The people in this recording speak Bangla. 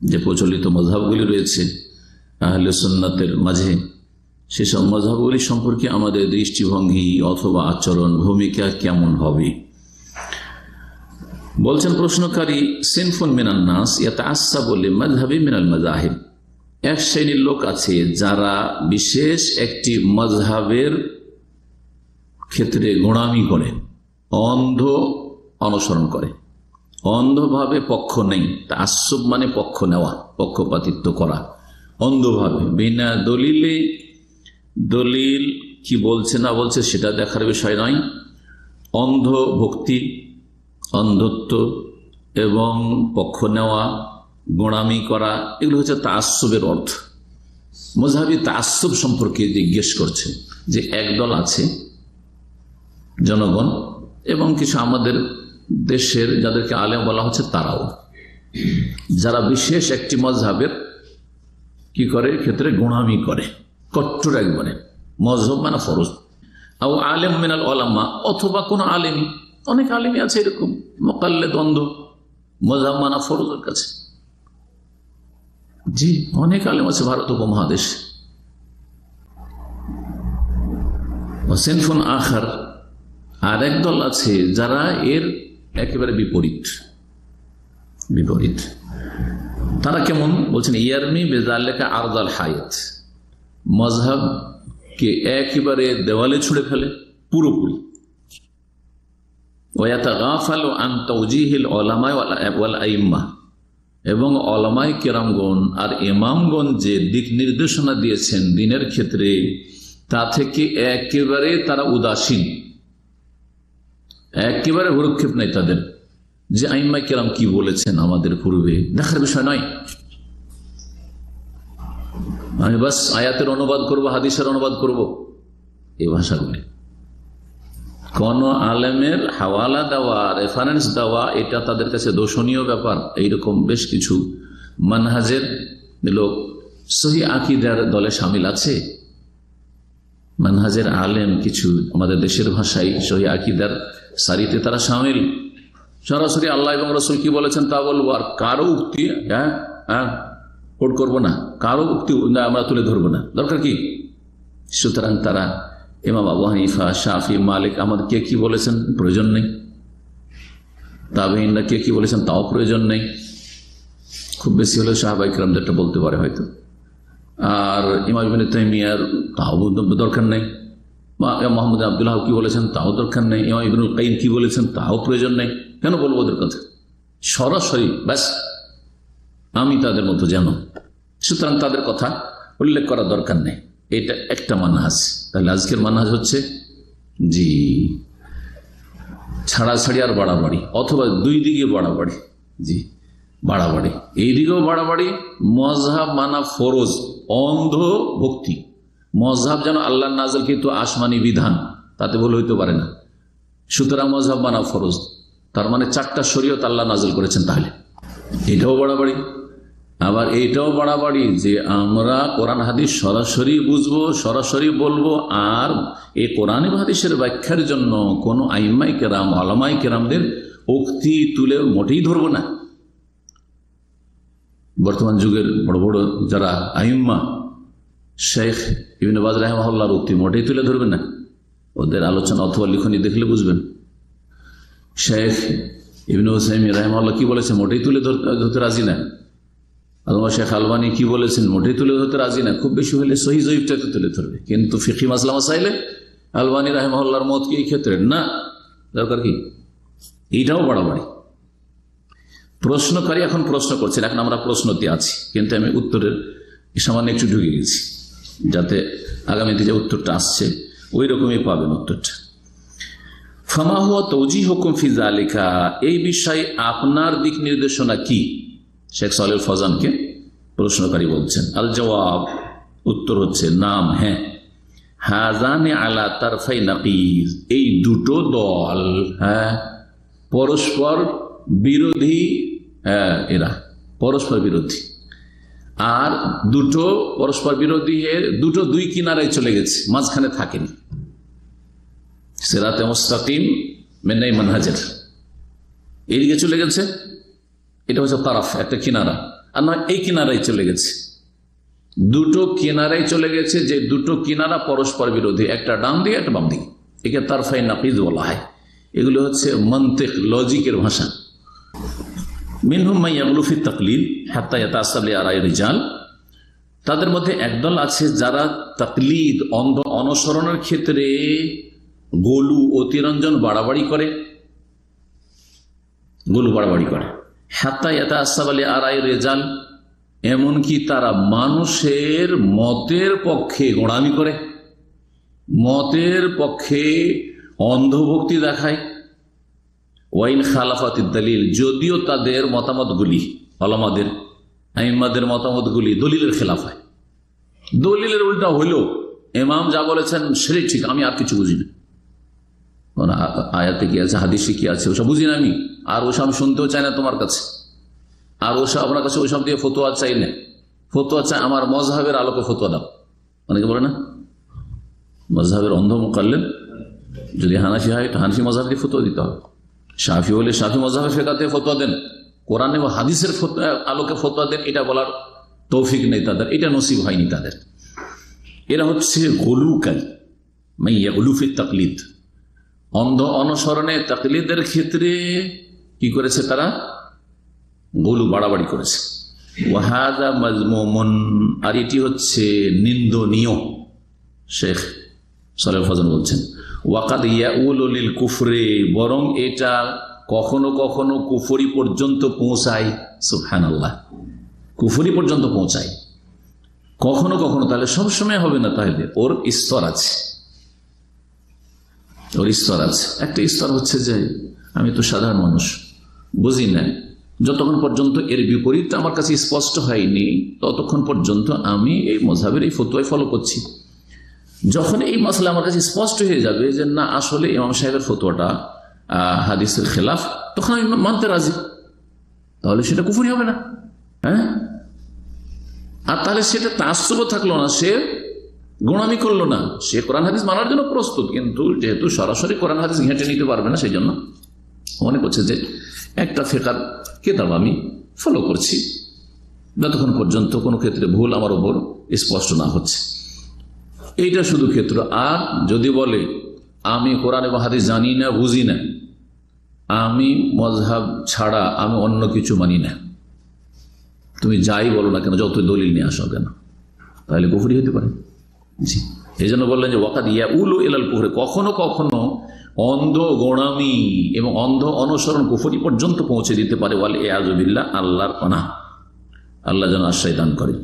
যে প্রচলিত মজাবগুলি রয়েছে আহলে সুন্নাতের মাঝে, সেসব মজাবগুলি সম্পর্কে আমাদের দৃষ্টিভঙ্গি অথবা আচরণ, ভূমিকা কেমন হবে? বলছেন প্রশ্নকারী, সিনফুন মিনাল নাস ইয়াতে আসা বলে মজহাবি মিনাল মজাহিব এক শ্রেণির লোক আছে যারা বিশেষ একটি মজহাবের ক্ষেত্রে গোড়ামি করে, অন্ধ অনুসরণ করে। অন্ধভাবে পক্ষ নেই তা আশ্রব মানে পক্ষ নেওয়া, পক্ষপাতিত্ব করা। অন্ধভাবে, বিনা দলিলে, দলিল কি বলছে না বলছে সেটা দেখার বিষয় নয়। অন্ধ ভক্তি অন্ধত্ব এবং পক্ষ নেওয়া, গোড়ামি করা, এগুলো হচ্ছে তাসবের অর্থ। মজাহাবি তাসব সম্পর্কে জিজ্ঞেস করছে যে একদল আছে, জনগণ এবং কিছু আমাদের দেশের যাদেরকে আলেম বলা হচ্ছে তারাও। যারা বিশেষ একটি মজহাবের কি করে? ক্ষেত্রে গোড়ামি করে, কট্টর একবারে। মজহব মানে ফরজ। আও আলেম মিনাল ওলামা, অথবা কোনো আলেমী অনেক আলেমী আছে এরকম। মোকাল্লে দ্বন্দ্ব। মজাব মানা ফরজের কাছে। জি, অনেক আলেম আছে ভারত উপমহাদেশ। হোসেনফুন আখার আর একদল আছে যারা এর একেবারে বিপরীত। বিপরীত। তারা কেমন? বলছেন, ইয়ারমি বেজাল্লেখা আরদাল হায়াত। মজহাবকে একেবারে দেওয়ালে ছুঁড়ে ফেলে, পুরোপুরি। এবং অলমাই কেরামগণ আর ইমামগণ যে দিক নির্দেশনা দিয়েছেন দিনের ক্ষেত্রে, তা থেকে একেবারে তারা উদাসীন। একেবারে ভরক্ষেপ নাই তাদের। যে আইম্মা কেরাম কি বলেছেন আমাদের পূর্বে? দেখার বিষয় নয়। আমি বাস আয়াতের অনুবাদ করব, হাদিসের অনুবাদ করব। এই ভাষাগুলি। কোন আলেমের হাওয়ালা দেওয়া রেফারেন্স দেওয়া, এটা তাদের কাছে দোষণীয় ব্যাপার। এইরকম বেশ কিছু মানহাজের লোক সহি আকিদার দলে সামিল আছে। মানহাজের আলেম কিছু আমাদের দেশের ভাষায় সহি আকিদার সারিতে তারা সামিল। সরাসরি আল্লাহ এবং রসুল কি বলেছেন তা বলব? আর কারও উক্তি হ্যাঁ হ্যাঁ করব না। কারও উক্তি আমরা তুলে ধরবো না। দরকার কি? সুতরাং তারা ইমাম আবু হানিফা, শাফি, মালিক, আমাদের কে কি বলেছেন? প্রয়োজন নেই। তাবেইনরা কে কি বলেছেন? তাও প্রয়োজন নেই। খুব বেশি হলে শাহবাইকরামদেরটা বলতে পারে হয়তো। আর ইমাম ইবিন তাইমিয়ার তাও দরকার নেই। মোহাম্মদ আবদুল্লাহ কি বলেছেন তাও দরকার নেই। ইমাম ইবিনুল কাইম কি বলেছেন তাও প্রয়োজন নেই। কেন বলব ওদের কথা? সরাসরি, ব্যাস। আমি তাদের মতো যেন। সুতরাং তাদের কথা উল্লেখ করা দরকার নেই। এটা একটা মানহাজ। তাহলে আজকের মানহাজ হচ্ছে, জি, ছাড়াছাড়ি আর বাড়াবাড়ি অথবা দুই দিকে বাড়াবাড়ি। জি। বাড়াবাড়ি। এই দিকেও বাড়াবাড়ি মজহাব মানা ফরজ অন্ধ ভক্তি মজহাব যেন আল্লাহ নাজল কিন্তু আসমানি বিধান, তাতে ভুল হইতে পারে না। সুতরাং মজহাব মানা ফরজ। তার মানে চারটা শরীয়ত আল্লাহ নাজল করেছেন তাহলে। এটাও বাড়াবাড়ি। আবার এইটাও বাড়াবাড়ি যে আমরা কোরআন হাদিস সরাসরি বুঝব, সরাসরি বলব, আর এই কোরআন হাদিসের ব্যাখ্যার জন্য কোনো আইমাই কেরাম, আলামাই কেরামদের উক্তি তুলে মোটেই ধরবো না। বর্তমান যুগের বড় বড় যারা আইম্মা, শেখ ইবিন বাজ রাহমাল্লার উক্তি মোটেই তুলে ধরবেন না। ওদের আলোচনা অথবা লিখনি দেখলে বুঝবেন। শেখ ইবিন হোসাইম রাহমাল্লাহ কি বলেছে মোটেই তুলে ধরতে রাজি না। আলমা শেখ আলবানি কি বলেছেন মোটেই তুলে ধরতে রাজি না। খুব বেশি হলে সহি জয়ীবটাকে তুলে ধরবে। কিন্তু ফিকি মাসলামা চাইলে আলবানী রাহেমহল্লার মত কি এই ক্ষেত্রে? না। দরকার কি? এইটাও বাড়াবাড়ি। প্রশ্নকারী এখন প্রশ্ন করছেন এখন আমরা প্রশ্নতে আছি, কিন্তু আমি উত্তরের সামান্য একটু ঢুকে গেছি, যাতে আগামীতে যে উত্তরটা আসছে, ওই রকমই পাবেন উত্তরটা। ফামা হুয়া তৌজি হুকুম ফিজা আলিকা এই বিষয়ে আপনার দিক নির্দেশনা কি? শেখ সালের ফজানকে প্রশ্নকারী বলছেন। আল জবাব, উত্তর হচ্ছে নাম হ্যাঁ। হাজানে আলা তারফাই নাকিজ, এই দুটো দল হ্যাঁ পরস্পর বিরোধী হ্যাঁ এরা পরস্পর বিরোধী। আর দুটো পরস্পর বিরোধী দুটো দুই কিনারায় চলে গেছে, মাঝখানে থাকেনি। সেরাতে মুস্তাকিম, মেনাই মানহাজের। এদিকে চলে গেছে, এটা হচ্ছে তারাফ, একটা কিনারা। আর না, এই কিনারায় চলে গেছে। দুটো কিনারায় চলে গেছে, যে দুটো কিনারা পরস্পর বিরোধী, একটা ডান দিকে, একটা বাম দিকে। একে তারফাই নাপিজ বলা হয়। এগুলো হচ্ছে মন্তেক লজিকের ভাষা। তাদের মধ্যে একদল আছে যারা তকলিদ, অন্ধ, অনুসরণের ক্ষেত্রে গোলু অতিরঞ্জন বাড়াবাড়ি করে। গোলু বাড়াবাড়ি করে। হাত্তা ইয়াতা আসাব আলী আরাই রেজাল, এমনকি তারা মানুষের মতের পক্ষে গোড়ামি করে। মতের পক্ষে অন্ধভক্তি দেখায়। ওয়াইন খালাফাত দলিল, যদিও তাদের মতামতগুলি আলামাদের আইমাদের মতামতগুলি দলিলের খেলাফ। হয় দলিলের উল্টা হইল এমাম যা বলেছেন সেটাই ঠিক, আমি আর কিছু বুঝি না আয়াতে কি আছে, হাদিসে কি আছে, ওসব বুঝি না আমি। আর ওসব শুনতেও চাই না তোমার কাছে। আর ওসব আপনার কাছে ওইসব দিয়ে ফতোয়া চাই না। ফতোয়া চাই আমার মজহাবের আলোকে ফতোয়া দাও। অনেকে বলে না? মজহাবের অন্ধ মোকাল্লেন যদি হানাসি হয় হানাসি মজাব দিয়ে ফতোয়া দিতে হবে। সাফি হলে সাফি মজাবে ফেকাতে ফতোয়া দেন, কোরআন এবং হাদিসের আলোকে ফতোয়া দেন, এটা বলার তৌফিক নেই তাদের, এটা নসিব হয়নি তাদের। এরা হচ্ছে গলুকাই মাইয়া গলুফির তাকলিদ। অন্ধ অনুসরণে তাকলিদের ক্ষেত্রে কি করেছে তারা? গলু বাড়াবাড়ি করেছে। ওয়াহাদা মাজমুমন, আর এটি হচ্ছে নিন্দনীয়, শেখ সলেফ ফজন বলছেন। ওয়াকাদ ইয়াউলিল কুফরে, বরং এটা কখনো কখনো কুফরি পর্যন্ত পৌঁছায় সুফহান আল্লাহ কুফরি পর্যন্ত পৌঁছায়। কখনো কখনো, তাহলে সবসময় হবে না তাহলে? ওর স্তর আছে। ওর স্তর আছে। একটা স্তর হচ্ছে যে, আমি তো সাধারণ মানুষ, বুঝি না। যতক্ষণ পর্যন্ত এর বিপরীত আমার কাছে স্পষ্ট হয়নি, ততক্ষণ পর্যন্ত আমি এই মজাবের এই ফতুয়ায় ফলো করছি। যখন এই মশলা আমার কাছে স্পষ্ট হয়ে যাবে যে না, আসলে ইমাম সাহেবের ফতোয়াটা হাদিসের খেলাফ, তখন আমি মানতে রাজি। তাহলে সেটা কুফুরি হবে না। হ্যাঁ? আর তাহলে সেটা তাৎসব থাকল না, সে গোড়ামি করল না। সে কোরআন হাদিস মানার জন্য প্রস্তুত, কিন্তু যেহেতু সরাসরি কোরআন হাদিস ঘেঁটে নিতে পারবে না সেই জন্য মনে করছে যে একটা ফেকার কেতাব আমি ফলো করছি। যতক্ষণ পর্যন্ত কোনো ক্ষেত্রে ভুল আমার ওপর স্পষ্ট না হচ্ছে। এইটা শুধু ক্ষেত্র। আর যদি বলে, আমি কোরআন এবং হাদিস জানি না, বুঝি না, আমি মজহাব ছাড়া আমি অন্য কিছু মানি না। তুমি যাই বলো না কেন, যত দলিল নিয়ে আসো কেন? তাহলে কুফুরি হতে পারে। জি। এই জন্য বললেন যে, ওয়াকাদ ইয়া উলু এলাল কুফরে। কখনো কখনো অন্ধ গোড়ামি এবং অন্ধ অনুসরণ কুফরি পর্যন্ত পৌঁছে দিতে পারে। ওয়াল এ আজবিল্লা আল্লাহর অনা আল্লাহ যেন আশ্রয় দান করে।